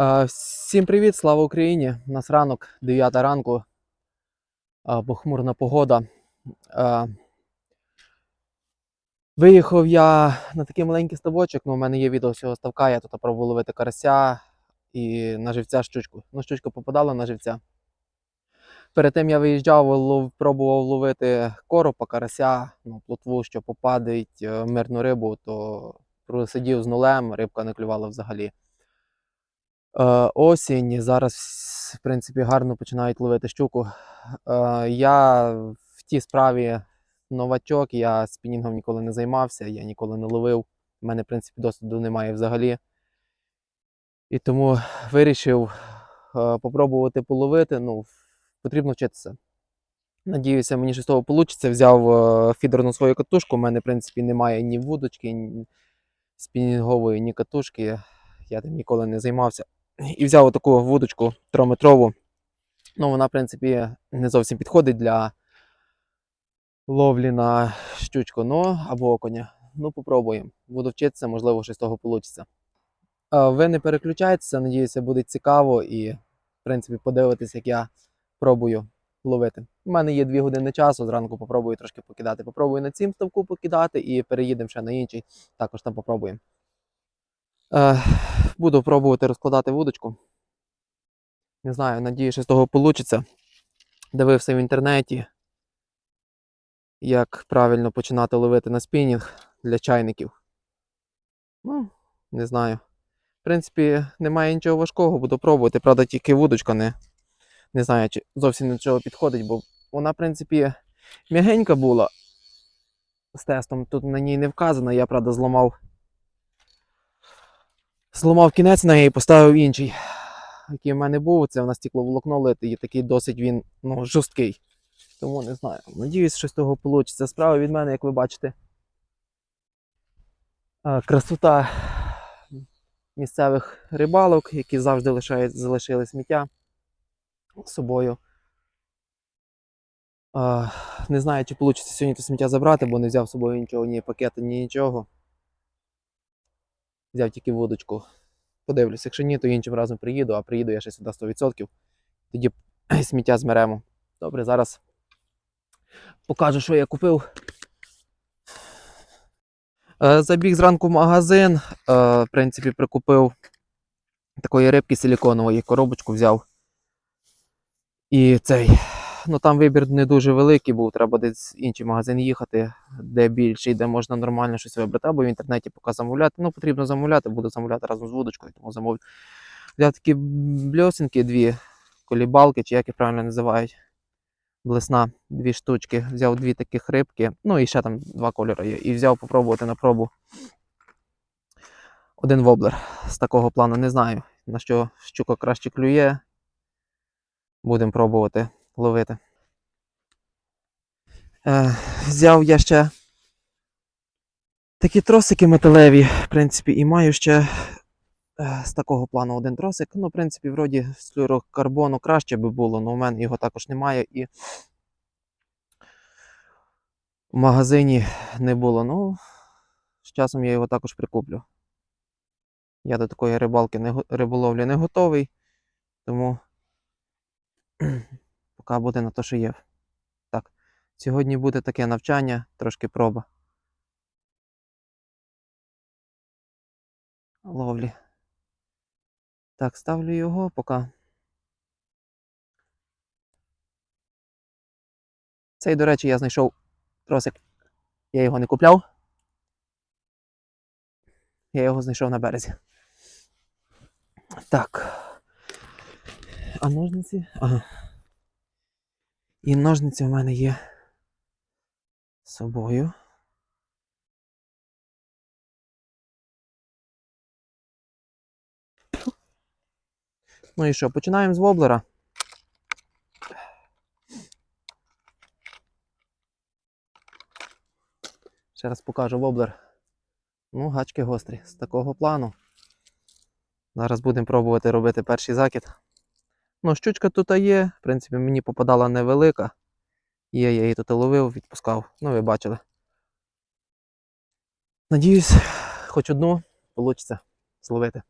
Всім привіт, слава Україні! У нас ранок, 9 ранку, похмурна погода. Виїхав я на такий маленький ставочок, ну, у мене є відео з цього ставка, я тут пробував ловити карася і на живця щучку. Ну, щучка попадала на живця. Перед тим я виїжджав, лов, пробував ловити коропа, карася, ну, плотву, що попадить, е, мирну рибу, то просидів з нулем, рибка не клювала взагалі. Е, осінь. Зараз, в принципі, гарно починають ловити щуку. Е, я в тій справі новачок, я спінінгом ніколи не займався, я ніколи не ловив. У мене, в принципі, досвіду немає взагалі. І тому вирішив е, попробувати половити. Ну, потрібно вчитися. Надіюся, мені щось з того вийде. Взяв фідерну свою катушку. У мене, в принципі, немає ні вудочки, ні спінінгової, ні катушки. Я тим ніколи не займався. І взяв таку вудочку трометрову. Ну, вона, в принципі, не зовсім підходить для ловлі на щучку, ну або окуня. Ну, попробуємо. Буду вчитися, можливо, щось з того вийде. Ви не переключайтеся, надіюся, буде цікаво і, в принципі, подивитись, як я пробую ловити. У мене є 2 години часу, зранку попробую трошки покидати. Попробую на цім ставку покидати і переїдемо ще на інший, також там попробуємо. Буду пробувати розкладати вудочку. Не знаю, надію, що з того вийде. Дивився в інтернеті, як правильно починати ловити на спінінг для чайників. Ну, не знаю. В принципі, немає нічого важкого, буду пробувати. Правда, тільки вудочка не, не знаю, чи зовсім до чого підходить, бо вона, в принципі, м'ягенька була з тестом. Тут на ній не вказано, я, правда, зламав Зламав кінець на і поставив інший, який в мене був. Це в нас стекловолокно лите, і такий досить він ну, жорсткий. Тому не знаю. Надіюсь, що з того вийде. Справа від мене, як ви бачите. Красота місцевих рибалок, які завжди лишають, залишили сміття з собою. Не знаю, чи вийде сьогодні це сміття забрати, бо не взяв з собою нічого, ні пакета, ні нічого. Взяв тільки водочку. Подивлюсь, якщо ні, то іншим разом приїду, а приїду я ще сюди 100%. Тоді сміття змеремо. Добре, зараз покажу, що я купив. Е, Забіг зранку в магазин. е, В принципі, прикупив такої рибки силіконової, коробочку взяв. І цей. Ну там вибір не дуже великий був, треба десь в інший магазин їхати, де більший, де можна нормально щось вибрати. Або в інтернеті поки замовляти. Ну, потрібно замовляти, буду замовляти разом з вудочкою, тому замовлю. Взяв такі бльосинки, дві колібалки, чи як їх правильно називають. Блесна, дві штучки. Взяв дві таких рибки, ну і ще там два кольори є. І взяв попробувати на пробу один воблер з такого плану. Не знаю, на що щука краще клює. Будемо пробувати ловити. Е, взяв я ще такі тросики металеві, в принципі, і маю ще е, з такого плану один тросик. Ну, в принципі, вроді з флюрокарбону краще би було, але у мене його також немає і в магазині не було. Ну, з часом я його також прикуплю. Я до такої рибалки не, риболовлі не готовий, тому поки буде на те, що є. Так, сьогодні буде таке навчання, трошки проба. Ловлі. Так, ставлю його поки. Цей, до речі, я знайшов тросик. Я його не купляв. Я його знайшов на березі. Так. А ножниці? Ага. І ножниці у мене є з собою. Ну і що, починаємо з воблера. Ще раз покажу воблер. Ну, гачки гострі, з такого плану. Зараз будемо пробувати робити перший закид. Ну, щучка тут є, в принципі, мені попадала невелика. Є, я її тут ловив, відпускав. Ну, ви бачили. Надіюсь, хоч одну вийде зловити.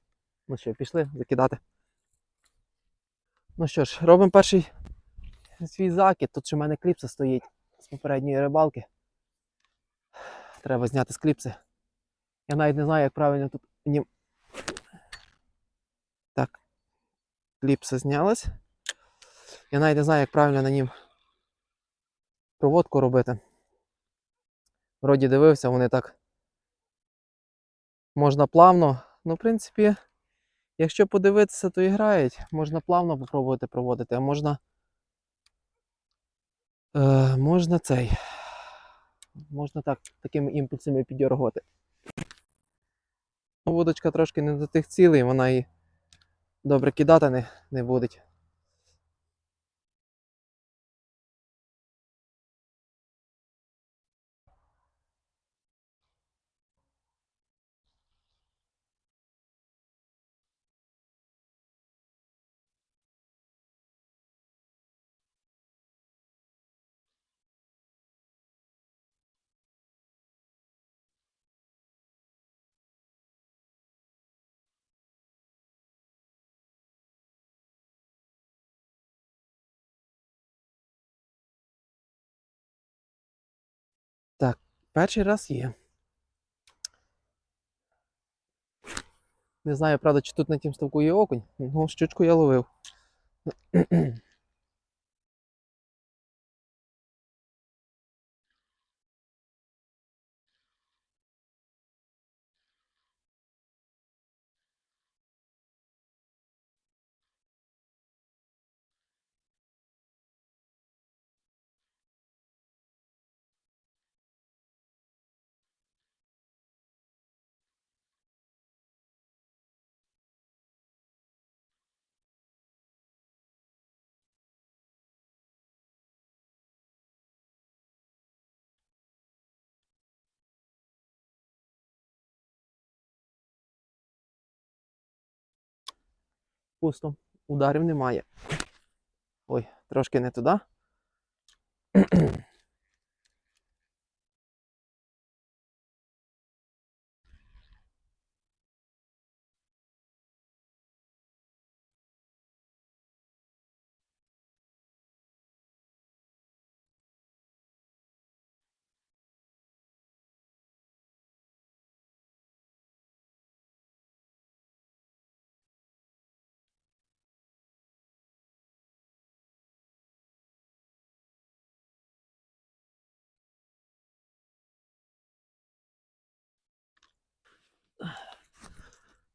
Ну що, пішли закидати. Ну що ж, робимо перший свій закид. Тут ще в мене кліпса стоїть з попередньої рибалки. Треба зняти з кліпси. Я навіть не знаю, як правильно тут нім. Так. Кліпса знялась. Я навіть не знаю, як правильно на нім проводку робити. Вроді дивився, вони так можна плавно. Ну, в принципі, якщо подивитися, то і грають. Можна плавно попробувати проводити, а можна. Е, можна цей. Можна так, такими імпульсами піддергувати. Ну, Вудочка трошки не до тих цілей, вона і добре кидати не, не буде. Перший раз є. Не знаю, правда, чи тут на тім ставку є окунь. Ну, щучку я ловив. Пусто. Ударів немає. Ой, трошки не туди.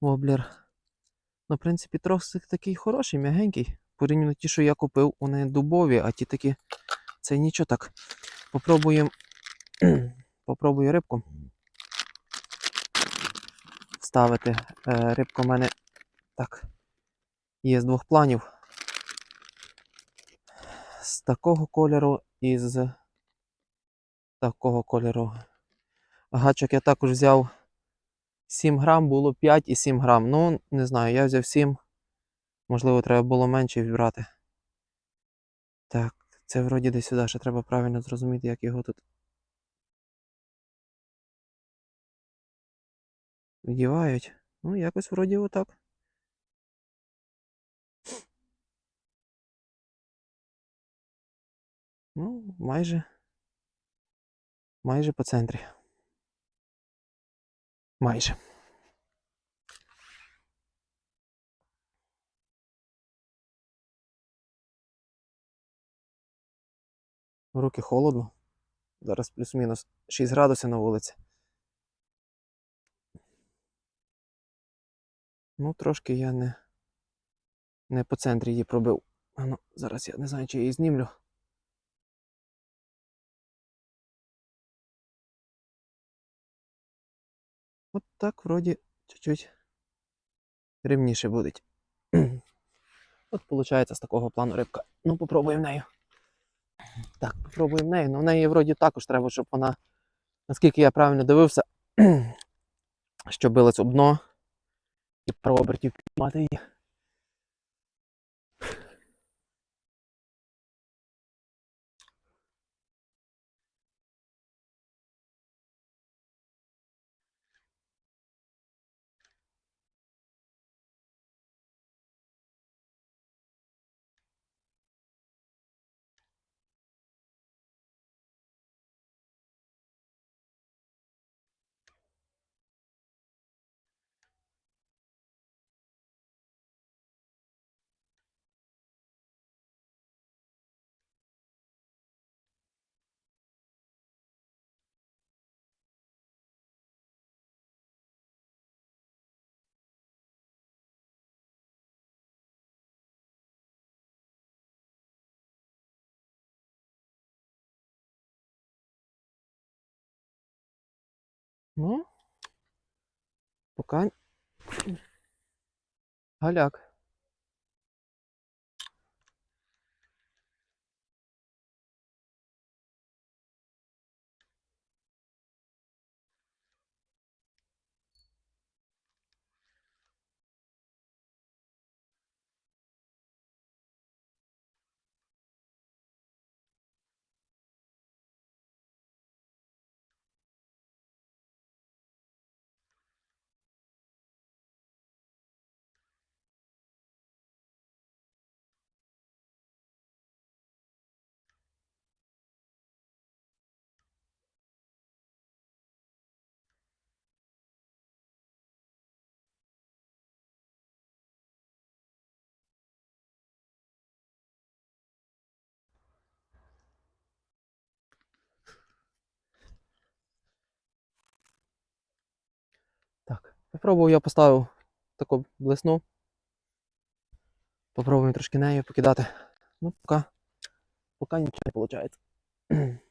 Воблер. Ну, в принципі, трохи такий хороший, м'ягенький. Порівняно ті, що я купив, вони дубові, а ті такі. Це нічого так. Попробуємо. Попробую рибку. Ставити. Е, рибка в мене так. Є з двох планів. З такого кольору і з такого кольору. Гачок я також взяв 7 грам, було 5 і 7 грам. Ну, не знаю, я взяв 7. Можливо, треба було менше відбрати. Так, це вроді десь сюди, ще треба правильно зрозуміти, як його тут. Вдівають. Ну, якось вроді отак. Ну, майже. Майже по центрі. Майже. Руки холодно. Зараз плюс-мінус 6 градусів на вулиці. Ну, трошки я не, не по центрі її пробив. А ну, зараз я не знаю, чи я її знімлю. Так вроді чуть-чуть рівніше буде. От виходить з такого плану рибка. Ну, попробуємо нею. Так, попробуємо нею. Ну, в неї вроді також треба, щоб вона, наскільки я правильно дивився, щоб билась об дно і про обертів підмати її. Ну. Пока. Галяк. Попробував, я поставив таку блесну. Попробуємо трошки нею покидати. Ну, поки, поки нічого не виходить.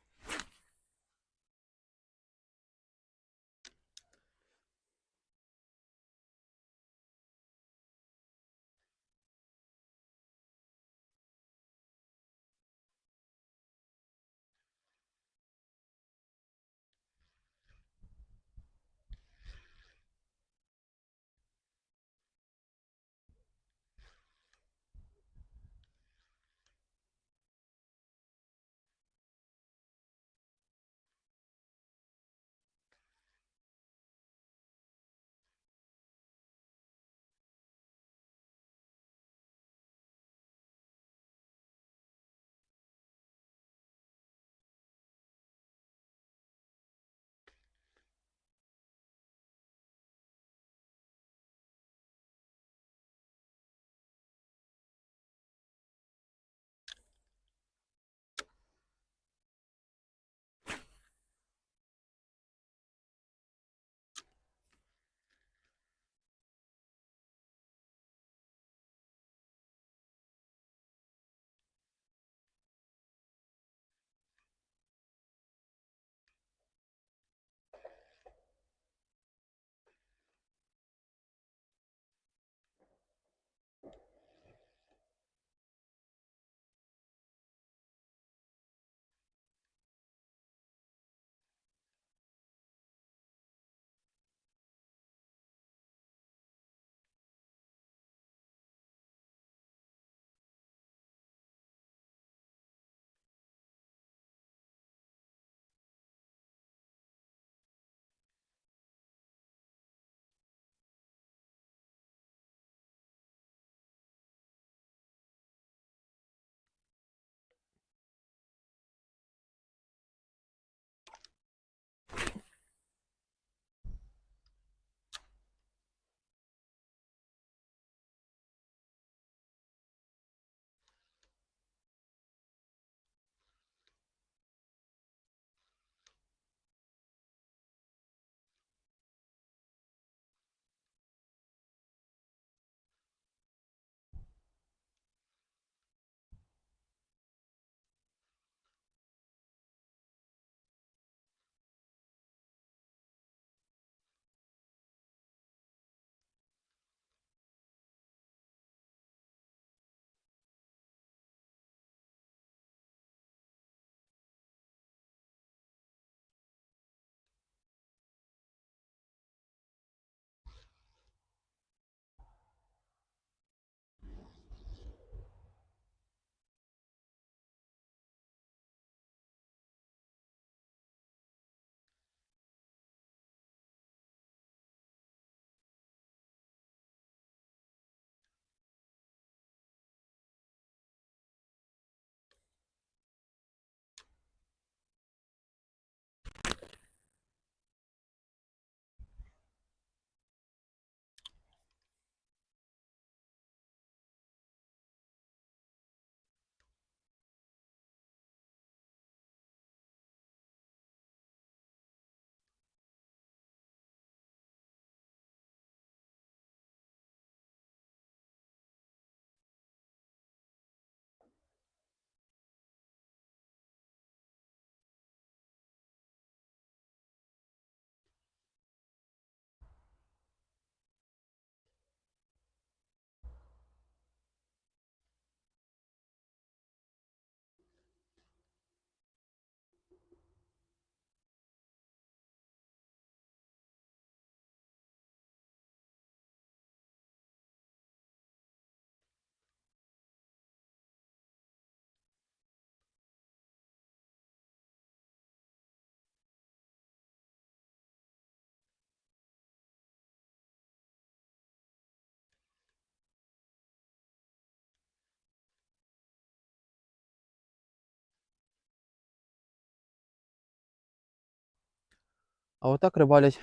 А отак рибалять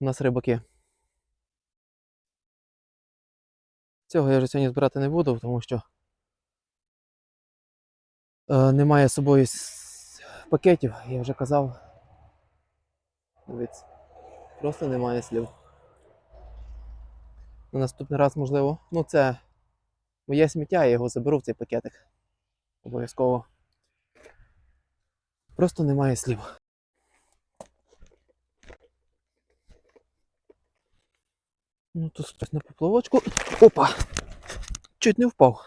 у нас рибаки. Цього я вже сьогодні збирати не буду, тому що е, немає з собою пакетів, я вже казав. Дивіться, просто немає слів. На наступний раз, можливо. Ну, це моє сміття, я його заберу в цей пакетик. Обов'язково. Просто немає слів. Ну, тут хтось на поплавочку. Опа! Чуть не впав.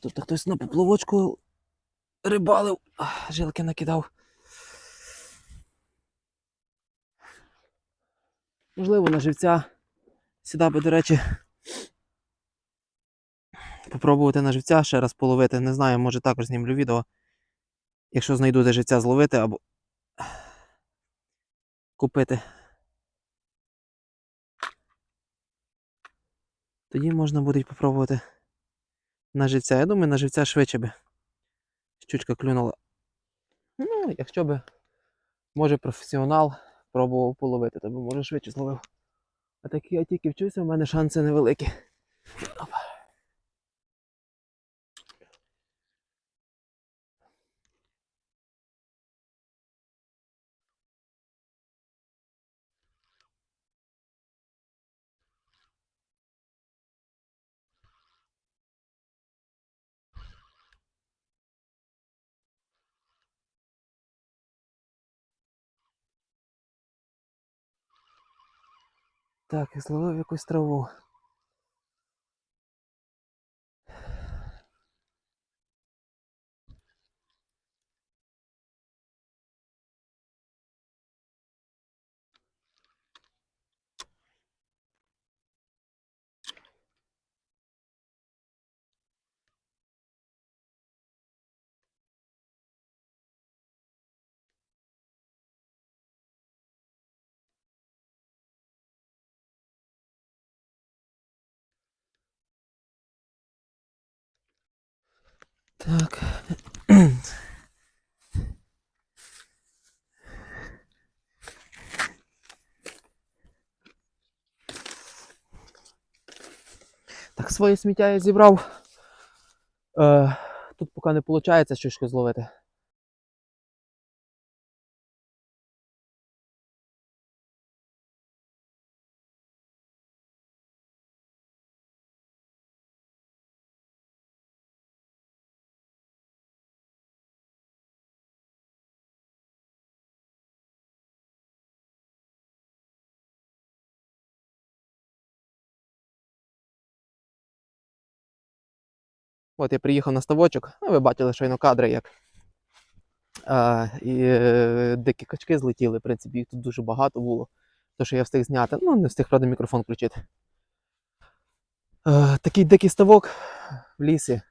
Тут хтось на поплавочку рибалив, жилки накидав. Можливо, на живця. Сюди би, до речі, попробувати на живця ще раз половити. Не знаю, може також знімлю відео. Якщо знайду де живця зловити або купити. Тоді можна буде спробувати на живця. Я думаю, на живця швидше би. Щучка клюнула. Ну, якщо би, може, професіонал пробував половити, то би може швидше зловив. А так я тільки вчуся, в мене шанси невеликі. Так, і зловив якусь траву. Так. Так, своє сміття я зібрав. Е, тут поки не виходить щось зловити. От я приїхав на ставочок, ну, ви бачили щойно кадри, як а, і, е, дикі качки злетіли. В принципі, їх тут дуже багато було. То, що я встиг зняти. Ну, не встиг, правда, мікрофон включити. Е, такий дикий ставок в лісі.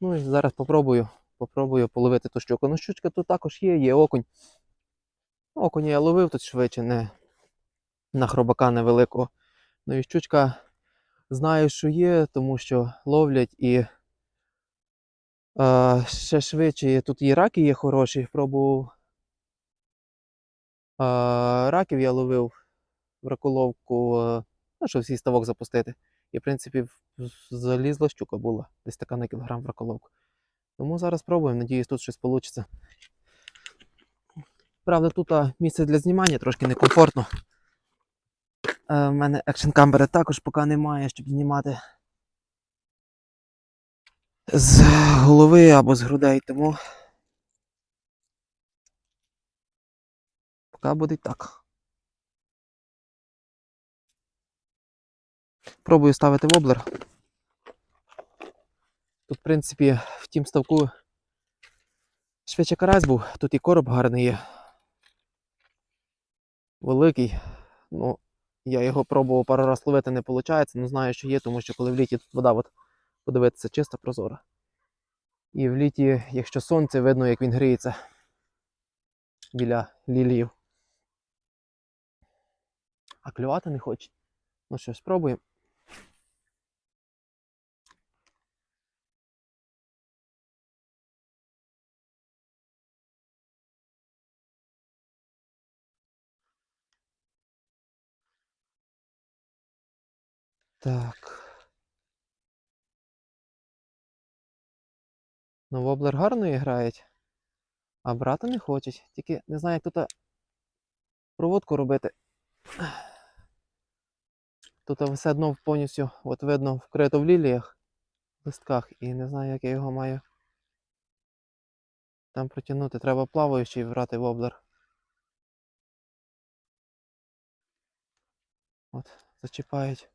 Ну і зараз попробую, попробую половити ту щуку. Ну, щучка тут також є, є окунь. Окуня я ловив тут швидше, не на хробака невеликого. Ну і щучка знаю, що є, тому що ловлять і е, ще швидше. Тут і раки є хороші. Пробував. Е, раків я ловив в раколовку, ну, щоб свій ставок запустити. І, в принципі, залізла щука була, десь така на кілограм в раколовку. Тому зараз пробуємо, надіюсь, тут щось вийде. Правда, тут а, місце для знімання трошки некомфортно. В мене екшн камери також поки немає, щоб знімати з голови або з грудей, тому поки буде так. Пробую ставити воблер. Тут, в принципі, в тім ставку швидше карась був, тут і короб гарний є. Великий. Ну, я його пробував пару раз ловити, не виходить, не знаю, що є, тому що коли в літі тут вода, от, Подивитися, чисто прозора. І в літі, якщо сонце, видно, як він гріється біля лілів. А клювати не хоче. Ну що, спробуємо. Так. Ну, воблер гарно грають, а брати не хочуть. Тільки не знаю, як тут проводку робити. Тут все одно повністю, от видно, вкрито в ліліях, листках, і не знаю, як я його маю там протягнути. Треба плаваючий брати воблер. От, зачіпають.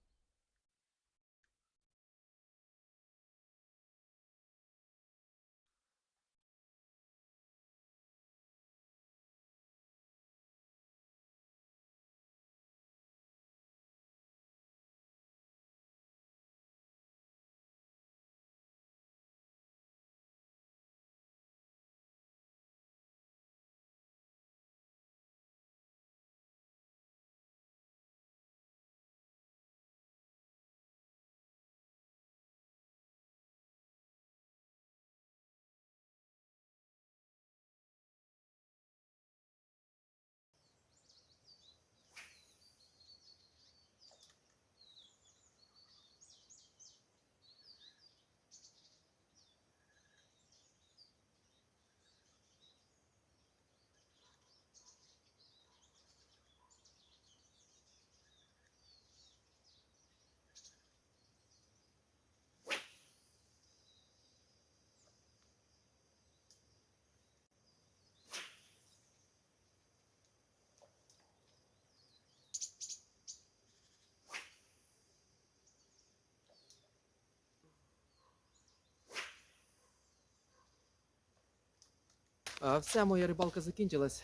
Все, моя рибалка закінчилась.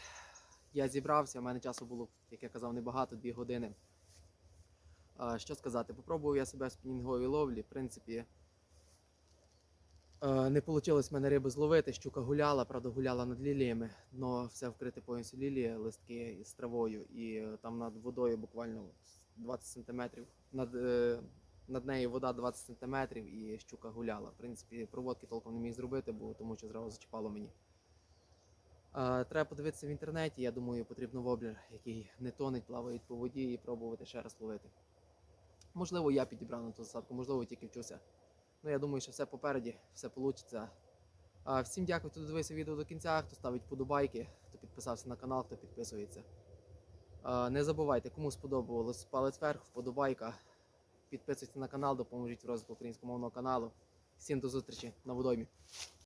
Я зібрався, у мене часу було, як я казав, небагато, дві години. Е, Що сказати, попробував я себе в спінінговій ловлі. В принципі, е, не вийшло в мене риби зловити. Щука гуляла, правда, гуляла над ліліями. Дно все вкрите повністю лілії, листки з травою. І е, там над водою буквально 20 сантиметрів. Над, е, над нею вода 20 сантиметрів і щука гуляла. В принципі, проводки толком не міг зробити, бо тому що зразу зачіпало мені. Треба подивитися в інтернеті. Я думаю, потрібно воблер, який не тонеть, плаває по воді і пробувати ще раз ловити. Можливо, я підібрав на ту засадку, можливо, тільки вчуся. Ну, я думаю, що все попереді, все вийде. Всім дякую, хто дивився відео до кінця, хто ставить подобайки, хто підписався на канал, хто підписується. Не забувайте, кому сподобалось палець вверх, вподобайка. Підписуйтесь на канал, допоможіть в розвитку українськомовного каналу. Всім до зустрічі на водоймі.